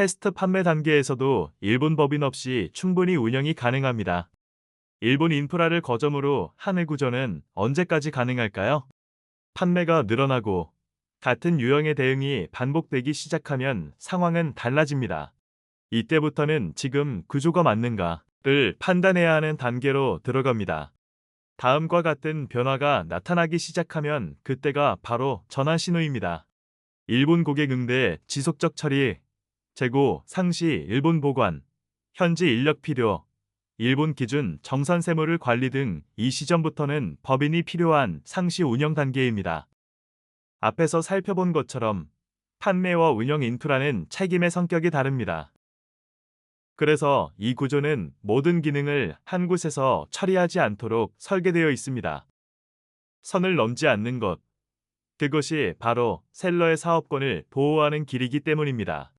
테스트 판매 단계에서도 일본 법인 없이 충분히 운영이 가능합니다. 일본 인프라를 거점으로 하늘 구조는 언제까지 가능할까요? 판매가 늘어나고 같은 유형의 대응이 반복되기 시작하면 상황은 달라집니다. 이때부터는 지금 구조가 맞는가를 판단해야 하는 단계로 들어갑니다. 다음과 같은 변화가 나타나기 시작하면 그때가 바로 전환 신호입니다. 일본 고객 응대 지속적 처리, 재고, 상시, 일본 보관, 현지 인력 필요, 일본 기준 정산 세무를 관리 등 이 시점부터는 법인이 필요한 상시 운영 단계입니다. 앞에서 살펴본 것처럼 판매와 운영 인프라는 책임의 성격이 다릅니다. 그래서 이 구조는 모든 기능을 한 곳에서 처리하지 않도록 설계되어 있습니다. 선을 넘지 않는 것. 그것이 바로 셀러의 사업권을 보호하는 길이기 때문입니다.